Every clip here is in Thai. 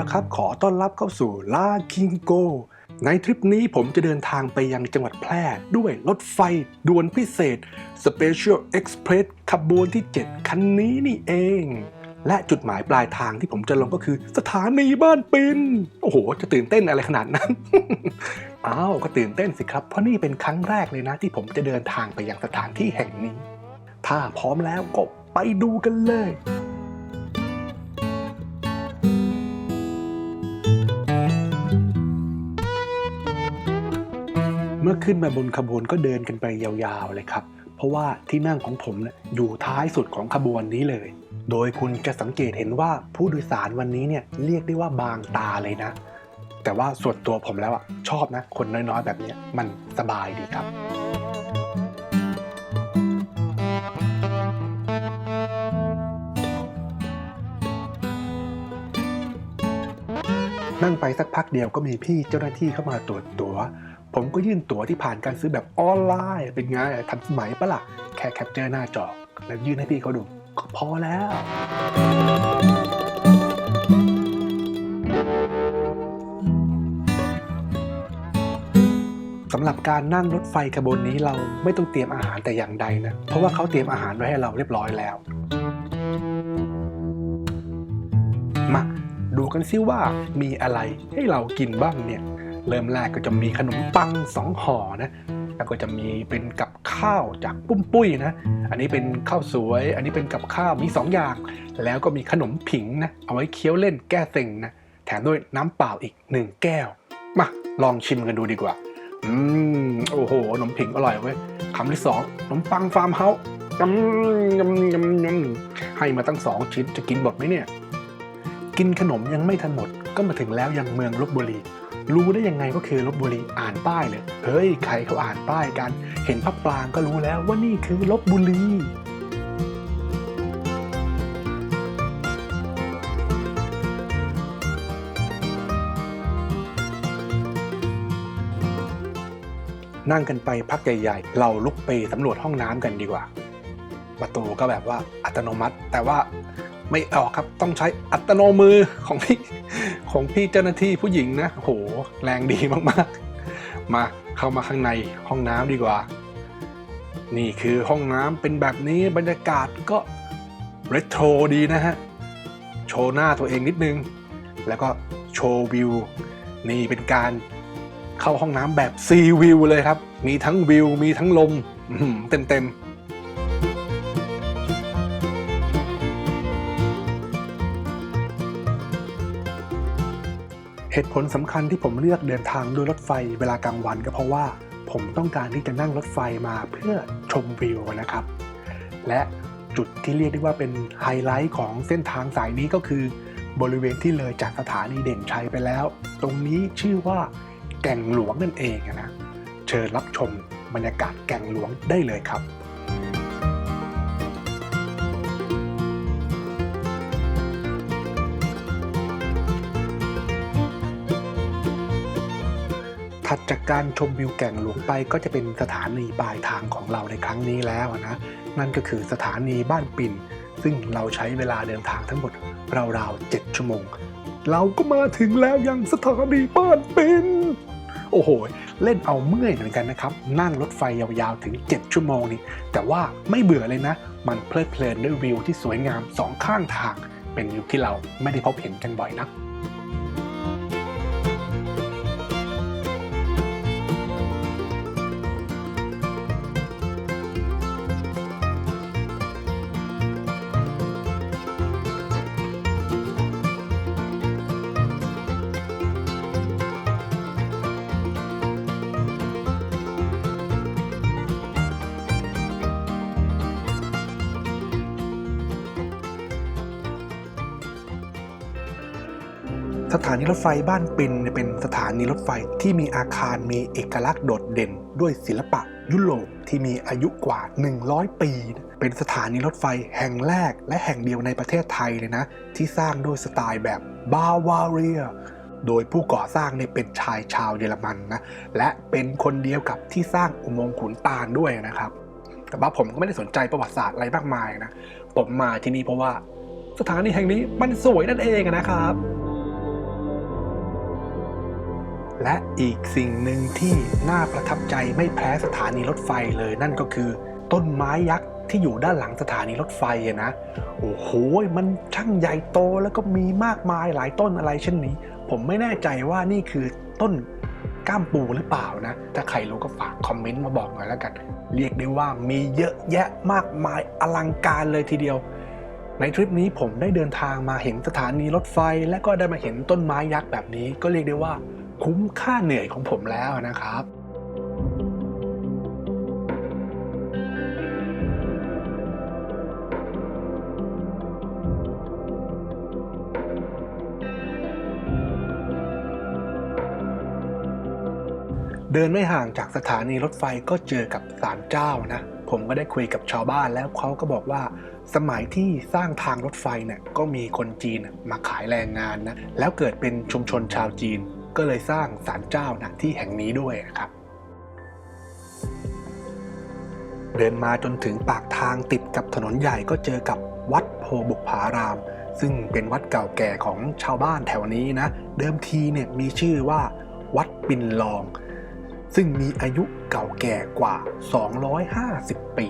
ละครับ ขอต้อนรับเข้าสู่ลาคิงโก ในทริปนี้ผมจะเดินทางไปยังจังหวัดแพร่ด้วยรถไฟด่วนพิเศษ Special Express ขบวนที่ 7 คันนี้นี่เอง และจุดหมายปลายทางที่ผมจะลงก็คือสถานีบ้านปินโอ้โห จะตื่นเต้นอะไรขนาดนั้น อ้าวก็ตื่นเต้นสิครับ เพราะนี่เป็นครั้งแรกเลยนะ ที่ผมจะเดินทางไปยังสถานที่แห่งนี้ ถ้าพร้อมแล้วก็ไปดูกันเลย มื่อขึ้นมาบนขบวนก็เดินกันไปยาวๆเลยครับ เพราะว่าที่นั่งของผมเนี่ยอยู่ท้ายสุดของขบวนนี้เลย โดยคุณจะสังเกตเห็นว่าผู้โดยสารวันนี้เนี่ยเรียกได้ว่าบางตาเลยนะ แต่ว่าส่วนตัวผมแล้วอะชอบนะ คนน้อยๆ แบบนี้มันสบายดีครับนั่งไปสักพักเดียวก็มีพี่เจ้าหน้าที่เข้ามาตรวจตัว๋ว ผมก็ยื่นตั๋วที่ผ่านการซื้อแบบออนไลน์ เป็นไงทันสมัยปะล่ะ แค่แคปเจอร์หน้าจอ แล้วยื่นให้พี่เขาดู ก็พอแล้ว สำหรับการนั่งรถไฟขบวนนี้เราไม่ต้องเตรียมอาหารแต่อย่างใดนะ เพราะว่าเขาเตรียมอาหารไว้ให้เราเรียบร้อยแล้ว มาดูกันซิว่ามีอะไรให้เรากินบ้างเนี่ย เริ่มแรกก็จะมีขนมปังสองห่อนะแล้วก็จะมีเป็นกับข้าวจากปุ้มปุ้ยนะ อันนี้เป็นข้าวสวย อันนี้เป็นกับข้าวมีสองอย่าง แล้วก็มีขนมผิงนะ เอาไว้เคี้ยวเล่นแก้เซ็งนะ แถมด้วยน้ำเปล่าอีกหนึ่งแก้ว มาลองชิมกันดูดีกว่า อืม โอ้โห ขนมผิงอร่อยเว้ยคำที่สองขนมปังฟาร์มเฮาส์ยำยำยำยำให้มาตั้งสองชิ้นจะกินหมดไหมเนี่ย กินขนมยังไม่ทันหมด ก็มาถึงแล้วยังเมืองลบบุรี รู้ได้ยังไงว่าคือลบบุรีอ่านป้ายเลยเฮ้ยใครเขาอ่านป้ายกัน เห็นพระปรางก็รู้แล้วว่านี่คือลบบุรีนั่งกันไปพักใหญ่ๆ เราลุกไปสำรวจห้องน้ำกันดีกว่า ประตูก็แบบว่าอัตโนมัติ แต่ว่าไม่ออกครับต้องใช้อัตโนมือของพี่ ของพี่เจ้าหน้าที่ผู้หญิงนะโหแรงดีมากๆ มาเข้ามาข้างในห้องน้ำดีกว่า นี่คือห้องน้ำเป็นแบบนี้บรรยากาศก็เรโทรดีนะฮะ โชว์หน้าตัวเองนิดนึง แล้วก็โชว์วิว นี่เป็นการเข้าห้องน้ำแบบซีวิวเลยครับ มีทั้งวิว มีทั้งลมเต็มเต็มๆ เหตุผลสำคัญที่ผมเลือกเดินทางด้วยรถไฟเวลากลางวันก็เพราะว่าผมต้องการที่จะนั่งรถไฟมาเพื่อชมวิวนะครับ และจุดที่เรียกได้ว่าเป็นไฮไลท์ของเส้นทางสายนี้ก็คือบริเวณที่เลยจากสถานีเด่นชัยไปแล้ว ตรงนี้ชื่อว่าแก่งหลวงนั่นเองนะ เชิญรับชมบรรยากาศแก่งหลวงได้เลยครับ ถัดจากการชมวิวแก่งหลวงไปก็จะเป็นสถานีปลายทางของเราในครั้งนี้แล้วนะ นั่นก็คือสถานีบ้านปิ่น ซึ่งเราใช้เวลาเดินทางทั้งหมดราวๆ 7 ชั่วโมง เราก็มาถึงแล้วยังสถานีบ้านปิ่น โอ้โห เล่นเอาเมื่อยเหมือนกันนะครับ นั่งรถไฟยาวๆ ถึง 7 ชั่วโมงนี่ แต่ว่าไม่เบื่อเลยนะ มันเพลิดเพลินด้วยวิวที่สวยงามสองข้างทาง เป็นวิวที่เราไม่ได้พบเห็นกันบ่อยนัก สถานีรถไฟบ้านปินเนี่ยเป็นสถานีรถไฟที่มีอาคารมีเอกลักษณ์โดดเด่น ด้วยศิลปะยุโรปที่มีอายุกว่า 100 ปี เป็นสถานีรถไฟแห่งแรกและแห่งเดียวในประเทศไทยเลยนะ ที่สร้างด้วยสไตล์แบบบาวาเรียโดยผู้ก่อสร้างเนี่ยเป็นชายชาวเยอรมันนะและเป็นคนเดียวกับที่สร้างอุโมงค์ขุนตาลด้วยนะครับ แต่ว่าผมก็ไม่ได้สนใจประวัติศาสตร์อะไรมากมายนะผมมาที่นี่เพราะว่าสถานีแห่งนี้มันสวยนั่นเองนะครับ และอีกสิ่งหนึ่งที่น่าประทับใจไม่แพ้สถานีรถไฟเลย นั่นก็คือต้นไม้ยักษ์ที่อยู่ด้านหลังสถานีรถไฟนะโอ้โหมันช่างใหญ่โตแล้วก็มีมากมายหลายต้นอะไรเช่นนี้ ผมไม่แน่ใจว่านี่คือต้นก้ามปูหรือเปล่านะ ถ้าใครรู้ก็ฝากคอมเมนต์มาบอกหน่อยแล้วกัน เรียกได้ว่ามีเยอะแยะมากมายอลังการเลยทีเดียว ในทริปนี้ผมได้เดินทางมาเห็นสถานีรถไฟ และก็ได้มาเห็นต้นไม้ยักษ์แบบนี้ ก็เรียกได้ว่า คุ้มค่าเหนื่อยของผมแล้วนะครับเดินไม่ห่างจากสถานีรถไฟก็เจอกับศาลเจ้านะ ผมก็ได้คุยกับชาวบ้านแล้วเขาก็บอกว่า สมัยที่สร้างทางรถไฟเนี่ยก็มีคนจีนมาขายแรงงานนะ แล้วเกิดเป็นชุมชนชาวจีน ก็เลยสร้างศาลเจ้านะที่แห่งนี้ด้วยนะครับ เดินมาจนถึงปากทางติดกับถนนใหญ่ก็เจอกับวัดโพบุกผาราม ซึ่งเป็นวัดเก่าแก่ของชาวบ้านแถวนี้นะ เดิมทีเนี่ยมีชื่อว่า วัดปินลอง ซึ่งมีอายุเก่าแก่กว่า 250 ปี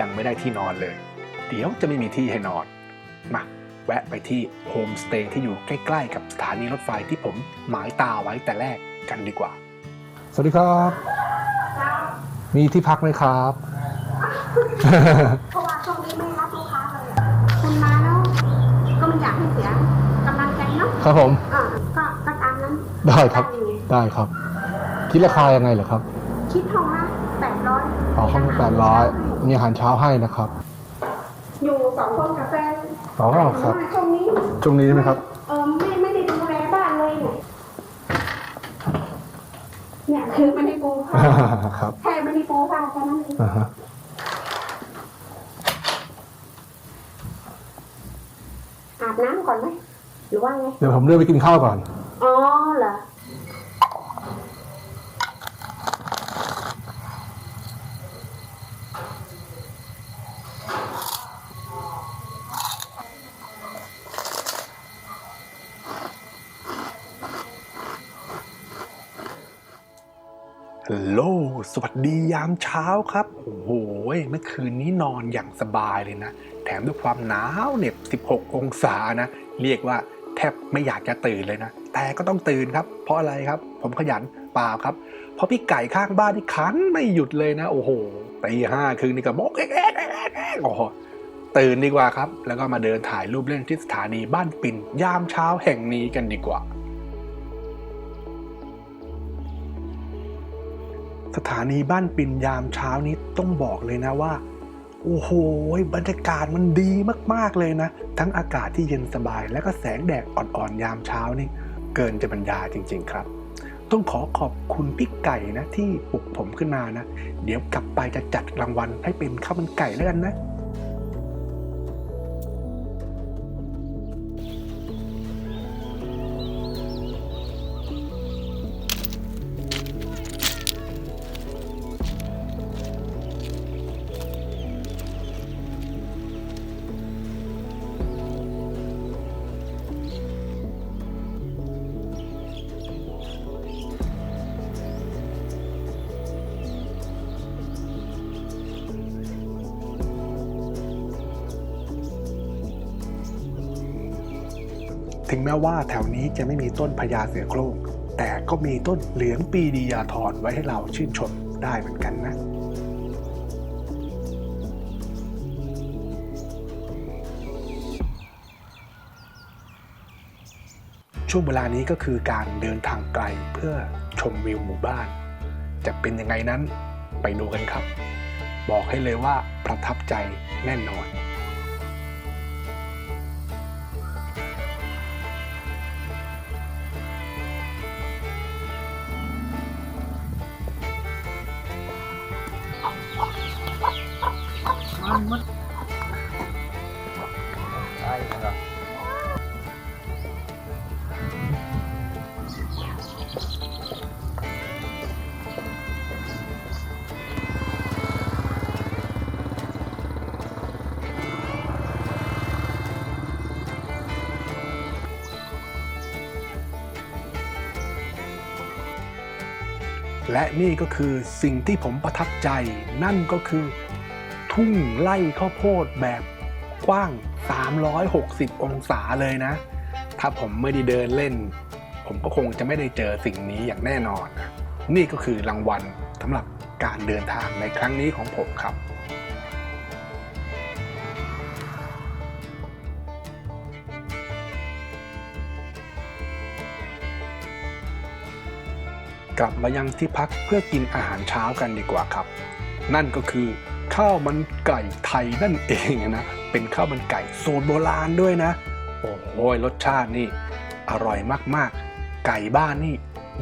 ยังไม่ได้ที่นอนเลย เดี๋ยวจะไม่มีที่ให้นอน มา แวะไปที่โฮมสเตย์ที่อยู่ใกล้ ๆ กับสถานีรถไฟที่ผมหมายตาไว้แต่แรกกันดีกว่า สวัสดีครับ มีที่พักไหมครับเพราะว่าช่วงนี้ไม่รับลูกค้าเลยคุณมาแล้วก็ไม่อยากให้เสียกำลังใจเนาะครับผมอ่าก็ก็ตามนั้นได้ครับยังไงได้ครับ คิดราคายังไงเหรอครับ คิดห้องละแปดร้อยอ๋อข้างแปดร้อย มีอาหารเช้าให้นะครับ อยู่สองคนกับแฟนอ๋อครับ ช่วงนี้ช่วงนี้ใช่ไหมครับ เออไม่ไม่ได้ดูแลบ้านเลย เนี่ยเนี่ยคือไม่ได้ปูผ้าครับแค่ไม่ได้ปูผ้าแค่นั้นเองอ่าฮะอาบน้ำก่อนไหมหรือว่าไง เดี๋ยวผมเดินไปกินข้าวก่อน อ๋อเหรอ ฮัลโหล สวัสดียามเช้าครับ โอ้โห เมื่อคืนนี้นอนอย่างสบายเลยนะ แถมด้วยความหนาวเหน็บ 16 องศานะ เรียกว่าแทบไม่อยากจะตื่นเลยนะ แต่ก็ต้องตื่นครับ เพราะอะไรครับ ผมขยันเปล่าครับ เพราะพี่ไก่ข้างบ้านที่ขันไม่หยุดเลยนะ โอ้โห ตีห้าคืนนี่ก็บอกเอ๊ะเอ๊ะเอ๊ะเอ๊ะเอ๊ะโอ้โหตื่นดีกว่าครับ แล้วก็มาเดินถ่ายรูปเล่นที่สถานีบ้านปิ่นยามเช้าแห่งนี้กันดีกว่า สถานีบ้านปิ่นยามเช้านี้ต้องบอกเลยนะว่า โอ้โหบรรยากาศมันดีมากๆเลยนะ ทั้งอากาศที่เย็นสบาย และก็แสงแดดอ่อนๆยามเช้านี่ เกินจะบรรยายจริง ๆ ครับ ต้องขอขอบคุณพี่ไก่นะที่ปลุกผมขึ้นมานะ เดี๋ยวกลับไปจะจัดรางวัลให้เป็นข้าวมันไก่แล้วกันนะ ถึงแม้ว่าแถวนี้จะไม่มีต้นพญาเสือโคร่งแต่ก็มีต้นเหลืองปีดียาทรไว้ให้เราชื่นชมได้เหมือนกันนะช่วงเวลานี้ก็คือการเดินทางไกลเพื่อชมวิวหมู่บ้าน จะเป็นยังไงนั้นไปดูกันครับ บอกให้เลยว่าประทับใจแน่นอน และนี่ก็คือสิ่งที่ผมประทับใจ นั่นก็คือทุ่งไล่ข้าวโพดแบบกว้าง 360 องศาเลยนะ ถ้าผมไม่ได้เดินเล่น ผมก็คงจะไม่ได้เจอสิ่งนี้อย่างแน่นอน นี่ก็คือรางวัลสำหรับการเดินทางในครั้งนี้ของผมครับ กลับมายังที่พักเพื่อกินอาหารเช้ากันดีกว่าครับ นั่นก็คือข้าวมันไก่ไทยนั่นเองนะเป็นข้าวมันไก่สูตรโบราณด้วยนะ โอ้โหรสชาตินี่ อร่อยมากๆ ไก่บ้านนี่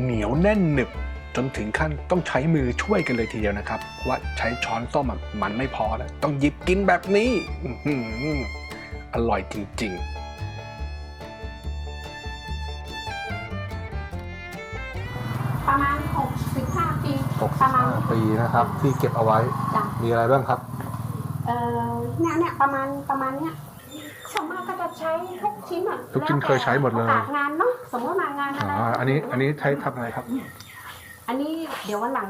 เหนียวแน่นหนึบ จนถึงขั้นต้องใช้มือช่วยกันเลยทีเดียวนะครับ ว่าใช้ช้อนส้อมมันไม่พอแล้วต้องหยิบกินแบบนี้อร่อยจริง ๆ ประมาณห้าปีนะครับ ที่เก็บเอาไว้ จ้ะ มีอะไรบ้างครับ เอ่อเนี่ยเนี่ยประมาณประมาณเนี้ยส่วนมากก็จะใช้ทุกชิ้นอะทุกชิ้นแล้วแต่เคยใช้หมดเลย โอกาสงานเนาะสมมติมางานอ๋อะไรออันนี้อันนี้ใช้ทำอะไรครับ อันนี้เดี๋ยววันหลัง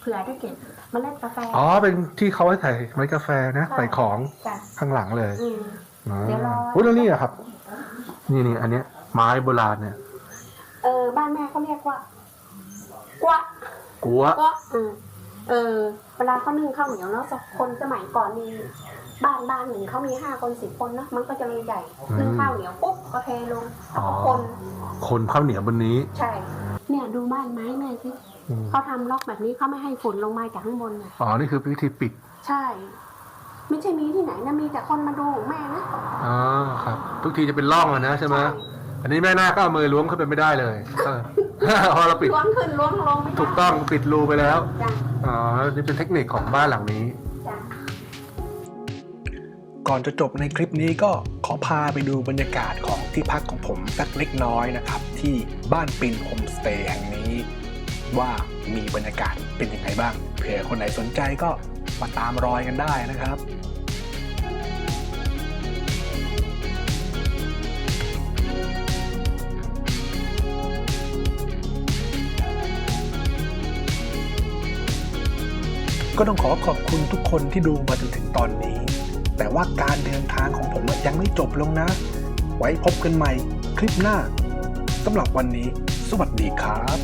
เผื่อได้เก็บเมล็ดกาแฟ อ๋อ เป็นที่เขาไว้ใส่เมล็ดกาแฟนะใส่ของจ้ะข้างหลังเลยอืม อ๋อเดี๋ยวรอ อุ้ยแล้วนี่อะครับ นี่นี่อันเนี้ยไม้โบราณเนี่ยเออบ้านแม่เขาเรียกว่ากวะกัวกวะเออ เออเวลาเขานึ่งข้าวเหนียวเนาะคนสมัยก่อนมีบ้านบ้านหนึ่งเขามีห้าคนสิบคนเนาะมันก็จะเลยใหญ่นึ่งข้าวเหนียวปุ๊บก็เทลงแล้วก็คนคนข้าวเหนียวบนนี้ ใช่ เนี่ยดูบ้านไม้แม่สิอืมเขาทำล็อกแบบนี้เขาไม่ให้ฝุ่นลงมาจากข้างบนน่ะอ๋อนี่คือวิธีปิด ใช่ ไม่ใช่มีที่ไหนนะมีแต่คนมาดูของแม่นะอ๋อครับ ทุกทีจะเป็นร่องอะนะใช่ไหมอันนี้แม่นาคก็เอามือล้วงขึ้นไปไม่ได้เลยเออ พอเราปิดล้วงขึ้นล้วงลงไม่ได้ถูกต้องปิดรูไปแล้ว จ้ะอ๋อ นี่เป็นเทคนิคของบ้านหลังนี้ จ้ะก่อนจะจบในคลิปนี้ก็ขอพาไปดูบรรยากาศของที่พักของผมสักเล็กน้อยนะครับ ที่บ้านปินโฮมสเตย์แห่งนี้ ว่ามีบรรยากาศเป็นยังไงบ้างเผื่อคนไหนสนใจก็มาตามรอยกันได้นะครับ ก็ต้องขอขอบคุณทุกคนที่ดูมาจนถึงตอนนี้ แต่ว่าการเดินทางของผมยังไม่จบลงนะ ไว้พบกันใหม่คลิปหน้าสำหรับวันนี้ สวัสดีครับ